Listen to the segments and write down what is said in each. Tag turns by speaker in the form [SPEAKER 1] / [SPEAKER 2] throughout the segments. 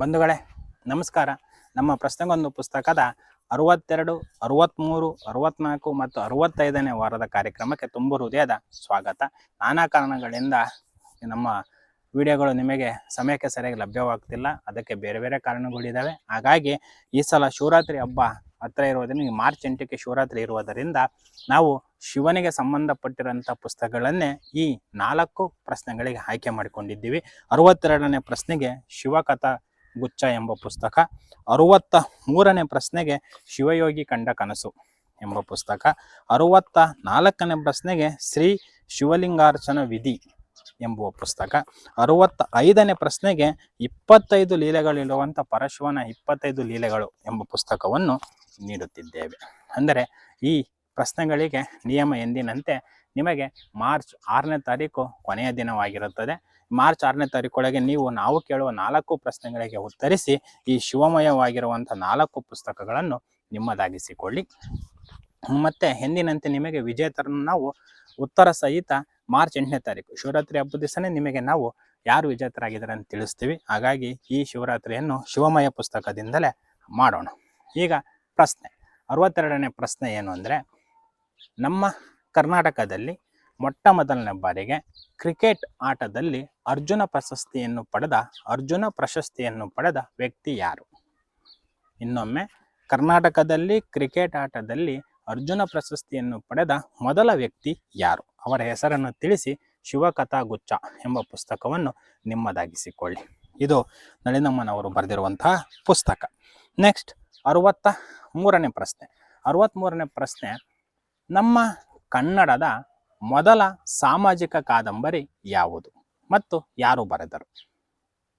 [SPEAKER 1] ಬಂಧುಗಳೇ, ನಮಸ್ಕಾರ. ನಮ್ಮ ಪ್ರಶ್ನೆಗೊಂದು ಪುಸ್ತಕದ ಅರವತ್ತೆರಡು ಅರವತ್ತ್ಮೂರು ಅರವತ್ನಾಲ್ಕು ಮತ್ತು ಅರವತ್ತೈದನೇ ವಾರದ ಕಾರ್ಯಕ್ರಮಕ್ಕೆ ತುಂಬ ಹೃದಯದ ಸ್ವಾಗತ. ನಾನಾ ಕಾರಣಗಳಿಂದ ನಮ್ಮ ವಿಡಿಯೋಗಳು ನಿಮಗೆ ಸಮಯಕ್ಕೆ ಸರಿಯಾಗಿ ಲಭ್ಯವಾಗ್ತಿಲ್ಲ. ಅದಕ್ಕೆ ಬೇರೆ ಬೇರೆ ಕಾರಣಗಳಿದ್ದಾವೆ ಹಾಗಾಗಿ ಈ ಸಲ ಶಿವರಾತ್ರಿ ಹಬ್ಬ ಹತ್ರ ಇರುವುದರಿಂದ ಮಾರ್ಚ್ ಎಂಟಕ್ಕೆ ಶಿವರಾತ್ರಿ ಇರುವುದರಿಂದ ನಾವು ಶಿವನಿಗೆ ಸಂಬಂಧಪಟ್ಟಿರೋಂಥ ಪುಸ್ತಕಗಳನ್ನೇ ಈ ನಾಲ್ಕು ಪ್ರಶ್ನೆಗಳಿಗೆ ಆಯ್ಕೆ ಮಾಡಿಕೊಂಡಿದ್ದೀವಿ. ಅರವತ್ತೆರಡನೇ ಪ್ರಶ್ನೆಗೆ ಶಿವಕಥಾ ಗುಚ್ಛ ಎಂಬ ಪುಸ್ತಕ. ಅರುವತ್ತ ಮೂರನೇ ಪ್ರಶ್ನೆಗೆ ಶಿವಯೋಗಿ ಕಂಡ ಕನಸು ಎಂಬ ಪುಸ್ತಕ. ಅರುವತ್ತ ನಾಲ್ಕನೇ ಪ್ರಶ್ನೆಗೆ ಶ್ರೀ ಶಿವಲಿಂಗಾರ್ಚನ ವಿಧಿ ಎಂಬುವ ಪುಸ್ತಕ. ಅರುವತ್ತ ಐದನೇ ಪ್ರಶ್ನೆಗೆ ಇಪ್ಪತ್ತೈದು ಲೀಲೆಗಳಿರುವಂಥ ಪರಶಿವನ ಇಪ್ಪತ್ತೈದು ಲೀಲೆಗಳು ಎಂಬ ಪುಸ್ತಕವನ್ನು ನೀಡುತ್ತಿದ್ದೇವೆ. ಅಂದರೆ ಈ ಪ್ರಶ್ನೆಗಳಿಗೆ ನಿಯಮ ಎಂದಿನಂತೆ ನಿಮಗೆ ಮಾರ್ಚ್ ಆರನೇ ತಾರೀಕು ಕೊನೆಯ ದಿನವಾಗಿರುತ್ತದೆ. ಮಾರ್ಚ್ ಆರನೇ ತಾರೀಕೊಳಗೆ ನೀವು ನಾವು ಕೇಳುವ ನಾಲ್ಕು ಪ್ರಶ್ನೆಗಳಿಗೆ ಉತ್ತರಿಸಿ ಈ ಶಿವಮಯವಾಗಿರುವಂಥ ನಾಲ್ಕು ಪುಸ್ತಕಗಳನ್ನು ನಿಮ್ಮದಾಗಿಸಿಕೊಳ್ಳಿ. ಮತ್ತು ಎಂದಿನಂತೆ ನಿಮಗೆ ವಿಜೇತರನ್ನು ನಾವು ಉತ್ತರ ಸಹಿತ ಮಾರ್ಚ್ ಎಂಟನೇ ತಾರೀಕು ಶಿವರಾತ್ರಿ ಹಬ್ಬದ ದಿವಸನೇ ನಿಮಗೆ ನಾವು ಯಾರು ವಿಜೇತರಾಗಿದ್ದಾರೆ ಅಂತ ತಿಳಿಸ್ತೀವಿ. ಹಾಗಾಗಿ ಈ ಶಿವರಾತ್ರಿಯನ್ನು ಶಿವಮಯ ಪುಸ್ತಕದಿಂದಲೇ ಮಾಡೋಣ. ಈಗ ಪ್ರಶ್ನೆ, ಅರವತ್ತೆರಡನೇ ಪ್ರಶ್ನೆ ಏನು ಅಂದರೆ ನಮ್ಮ ಕರ್ನಾಟಕದಲ್ಲಿ ಮೊಟ್ಟ ಮೊದಲನೇ ಬಾರಿಗೆ ಕ್ರಿಕೆಟ್ ಆಟದಲ್ಲಿ ಅರ್ಜುನ ಪ್ರಶಸ್ತಿಯನ್ನು ಪಡೆದ, ಅರ್ಜುನ ಪ್ರಶಸ್ತಿಯನ್ನು ಪಡೆದ ವ್ಯಕ್ತಿ ಯಾರು? ಇನ್ನೊಮ್ಮೆ, ಕರ್ನಾಟಕದಲ್ಲಿ ಕ್ರಿಕೆಟ್ ಆಟದಲ್ಲಿ ಅರ್ಜುನ ಪ್ರಶಸ್ತಿಯನ್ನು ಪಡೆದ ಮೊದಲ ವ್ಯಕ್ತಿ ಯಾರು? ಅವರ ಹೆಸರನ್ನು ತಿಳಿಸಿ ಶಿವಕಥಾಗುಚ್ಛ ಎಂಬ ಪುಸ್ತಕವನ್ನು ನಿಮ್ಮದಾಗಿಸಿಕೊಳ್ಳಿ. ಇದು ನಳಿನಮ್ಮನವರು ಬರೆದಿರುವಂತಹ ಪುಸ್ತಕ. ನೆಕ್ಸ್ಟ್, ಅರುವತ್ತ ಮೂರನೇ ಪ್ರಶ್ನೆ. ಅರುವತ್ತ್ಮೂರನೇ ಪ್ರಶ್ನೆ ನಮ್ಮ ಕನ್ನಡದ ಮೊದಲ ಸಾಮಾಜಿಕ ಕಾದಂಬರಿ ಯಾವುದು ಮತ್ತು ಯಾರು ಬರೆದರು?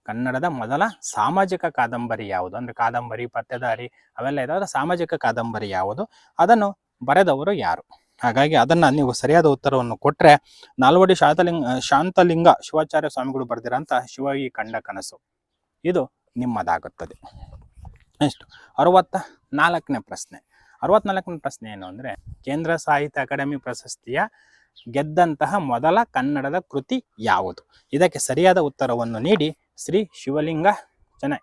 [SPEAKER 1] ಕನ್ನಡದ ಮೊದಲ ಸಾಮಾಜಿಕ ಕಾದಂಬರಿ ಯಾವುದು? ಅಂದರೆ ಕಾದಂಬರಿ, ಪತ್ತೆದಾರಿ ಅವೆಲ್ಲ ಇದಾದ್ರೆ ಸಾಮಾಜಿಕ ಕಾದಂಬರಿ ಯಾವುದು? ಅದನ್ನು ಬರೆದವರು ಯಾರು? ಹಾಗಾಗಿ ಅದನ್ನು ನೀವು ಸರಿಯಾದ ಉತ್ತರವನ್ನು ಕೊಟ್ಟರೆ ನಾಲ್ವಡಿ ಶಾಂತಲಿಂಗ ಶಾಂತಲಿಂಗ ಶಿವಾಚಾರ್ಯ ಸ್ವಾಮಿಗಳು ಬರೆದಿರೋಂಥ ಶಿವಗಿ ಕಂಡ ಕನಸು. ಇದು ನಿಮ್ಮದಾಗುತ್ತದೆ. ನೆಕ್ಸ್ಟ್ ಅರವತ್ತ ನಾಲ್ಕನೇ ಪ್ರಶ್ನೆ. ಅರವತ್ನಾಲ್ಕನೇ ಪ್ರಶ್ನೆ ಏನು ಅಂದರೆ, ಕೇಂದ್ರ ಸಾಹಿತ್ಯ ಅಕಾಡೆಮಿ ಪ್ರಶಸ್ತಿಯ ಗೆದ್ದಂತಹ ಮೊದಲ ಕನ್ನಡದ ಕೃತಿ ಯಾವುದು? ಇದಕ್ಕೆ ಸರಿಯಾದ ಉತ್ತರವನ್ನು ನೀಡಿ, ಶ್ರೀ ಶಿವಲಿಂಗ ಜನ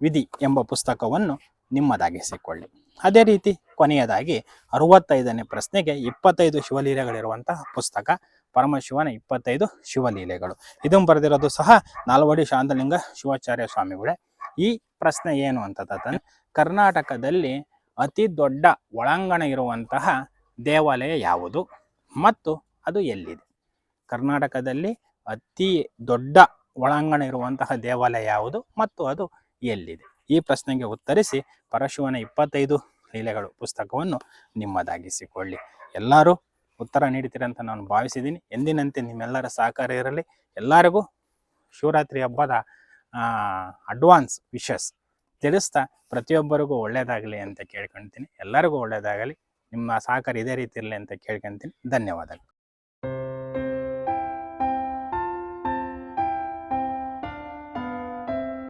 [SPEAKER 1] ವಿಧಿ ಎಂಬ ಪುಸ್ತಕವನ್ನು ನಿಮ್ಮದಾಗಿಸಿಕೊಳ್ಳಿ. ಅದೇ ರೀತಿ ಕೊನೆಯದಾಗಿ, ಅರವತ್ತೈದನೇ ಪ್ರಶ್ನೆಗೆ ಇಪ್ಪತ್ತೈದು ಶಿವಲೀಲೆಗಳಿರುವಂತಹ ಪುಸ್ತಕ, ಪರಮಶಿವನ ಇಪ್ಪತ್ತೈದು ಶಿವಲೀಲೆಗಳು. ಇದನ್ನು ಬರೆದಿರೋದು ಸಹ ನಾಲ್ವಡಿ ಶಾಂತಲಿಂಗ ಶಿವಾಚಾರ್ಯ ಸ್ವಾಮಿಗಳೇ. ಈ ಪ್ರಶ್ನೆ ಏನು ಅಂತ ಕರ್ನಾಟಕದಲ್ಲಿ ಅತಿ ದೊಡ್ಡ ಒಳಾಂಗಣ ಇರುವಂತಹ ದೇವಾಲಯ ಯಾವುದು? ಮತ್ತು ಅದು ಎಲ್ಲಿದೆ? ಕರ್ನಾಟಕದಲ್ಲಿ ಅತಿ ದೊಡ್ಡ ಒಳಾಂಗಣ ಇರುವಂತಹ ದೇವಾಲಯ ಯಾವುದು? ಮತ್ತು ಅದು ಎಲ್ಲಿದೆ? ಈ ಪ್ರಶ್ನೆಗೆ ಉತ್ತರಿಸಿ ಪರಶುವನ ಇಪ್ಪತ್ತೈದು ಲೀಲೆಗಳು ಪುಸ್ತಕವನ್ನು ನಿಮ್ಮದಾಗಿಸಿಕೊಳ್ಳಿ. ಎಲ್ಲರೂ ಉತ್ತರ ನೀಡ್ತೀರಂತ ನಾನು ಭಾವಿಸಿದ್ದೀನಿ. ಎಂದಿನಂತೆ ನಿಮ್ಮೆಲ್ಲರ ಸಹಕಾರ ಇರಲಿ. ಎಲ್ಲರಿಗೂ ಶಿವರಾತ್ರಿ ಹಬ್ಬದ ಅಡ್ವಾನ್ಸ್ ವಿಶಸ್ ತಿಳಿಸ್ತಾ ಪ್ರತಿಯೊಬ್ಬರಿಗೂ ಒಳ್ಳೆಯದಾಗಲಿ ಅಂತ ಕೇಳ್ಕೊಳ್ತೀನಿ ಎಲ್ಲರಿಗೂ ಒಳ್ಳೆಯದಾಗಲಿ ನಿಮ್ಮ ಸಹಕಾರ ಇದೇ ರೀತಿ ಇರಲಿ ಅಂತ ಕೇಳ್ಕೊಳ್ತೀನಿ ಧನ್ಯವಾದಗಳು.